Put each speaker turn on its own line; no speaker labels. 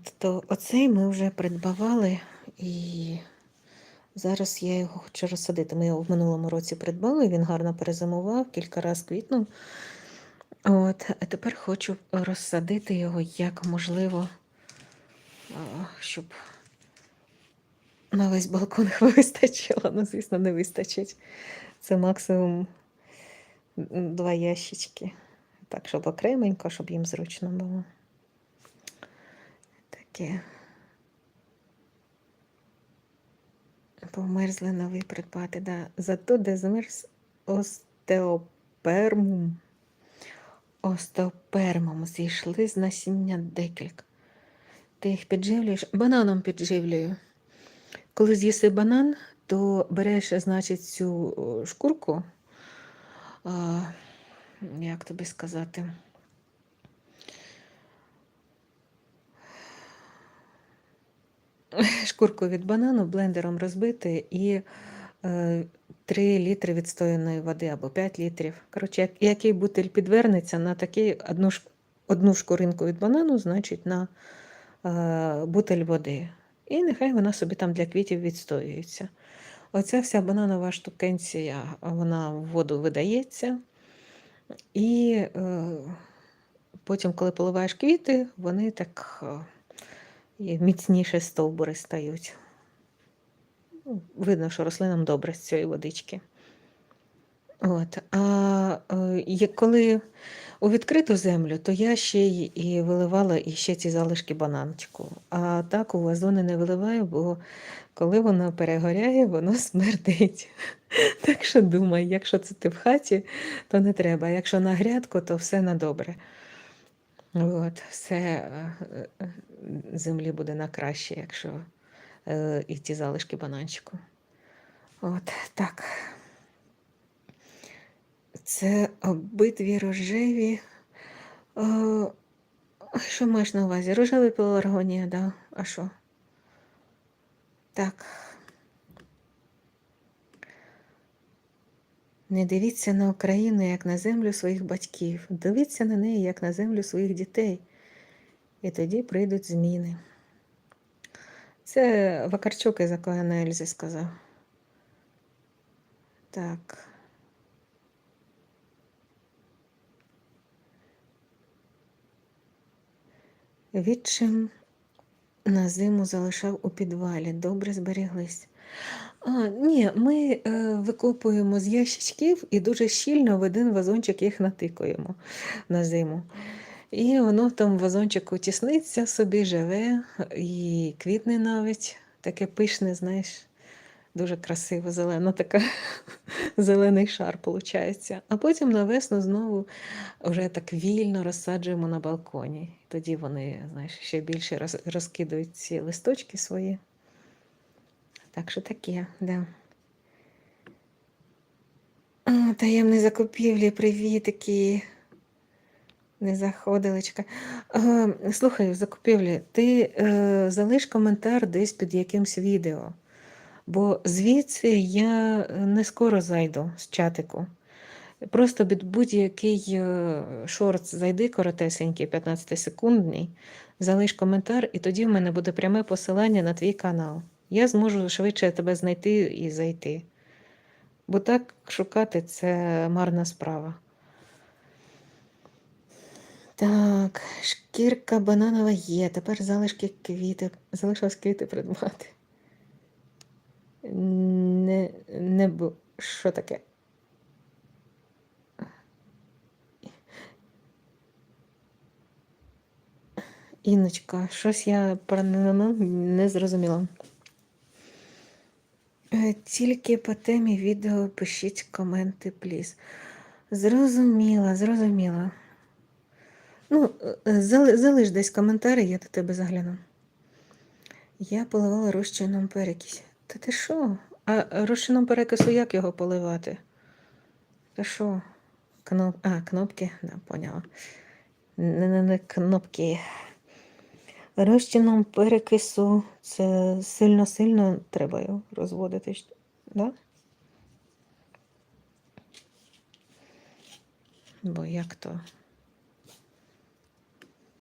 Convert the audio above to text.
От, то оцей ми вже придбавали і зараз я його хочу розсадити. Ми його в минулому році придбали, він гарно перезимував, кілька разів квітнув. От, а тепер хочу розсадити його як можливо, щоб на весь балкон вистачило. Ну, звісно, не вистачить. Це максимум два ящички. Так, щоб окременько, щоб їм зручно було. Таке. Померзли новий придбати, да. Зато де змерз остеопермум. Остеопермум зійшли з насіння декілька. Ти їх підживлюєш? Бананом підживлюю. Коли з'їси банан, то береш, значить, цю шкурку, а, як тобі сказати, шкурку від банану блендером розбити і е, 3 літри відстояної води або 5 літрів. Коротше, як, який бутиль підвернеться на такий одну, одну шкуринку від банану, значить на е, бутиль води. І нехай вона собі там для квітів відстоюється. Оця вся бананова штукенція, вона в воду видається. І е, потім, коли поливаєш квіти, вони так е, і міцніше стовбури стають. Ну, Видно, що рослинам добре з цієї водички. От. А е, коли у відкриту землю, то я ще й і виливала і ще ці залишки бананчику. А так у вазони не виливаю, бо коли воно перегоряє, воно смердить. Так що думай, якщо це ти в хаті, то не треба. Якщо на грядку, то все на добре. От, все е, е, землі буде на краще, якщо е, і ті залишки бананчику. От так. Це обидві рожеві. О, що маєш на увазі? Рожевий пеларгонія, да. А що? Так. Не дивіться на Україну як на землю своїх батьків. Дивіться на неї як на землю своїх дітей. І тоді прийдуть зміни. Це Вакарчук із Акоена Ельзі сказав. Так. Відчим на зиму залишав у підвалі, добре зберіглись. А, ні, ми е, викопуємо з ящичків і дуже щільно в один вазончик їх натикуємо на зиму. І воно в тому вазончику тісниться, собі живе і квітне навіть. Таке пишне, знаєш, дуже красиво, зелено, така зелений шар виходить. А потім на весну знову вже так вільно розсаджуємо на балконі. Тоді вони, знаєш, ще більше розкидують ці листочки свої. Так що таке, да. Таємні закупівлі, привітики. Не заходилечка. Е, слухай, в закупівлі, ти е, залиш коментар десь під якимсь відео, бо звідси я не скоро зайду з чатику. Просто під будь-який е, шорт зайди коротесенький, 15-секундний, залиш коментар, і тоді в мене буде пряме посилання на твій канал. Я зможу швидше тебе знайти і зайти. Бо так шукати це марна справа. Так, шкірка бананова є. Тепер залишки квіти. Залишилось квіти придбати. Не, не бу... Що таке? Інночка, щось я про не зрозуміла. Е, Тільки по темі відео пишіть коменти, пліз. Зрозуміла, зрозуміла. Ну, е, залиш десь коментарі, я до тебе загляну. Я поливала розчином перекись. Та ти що? А розчином перекису як його поливати? Та що? Кноп... А, кнопки, да, поняла. Не, не, не кнопки. Розчином перекису це сильно-сильно треба розводити. Да? Бо як то?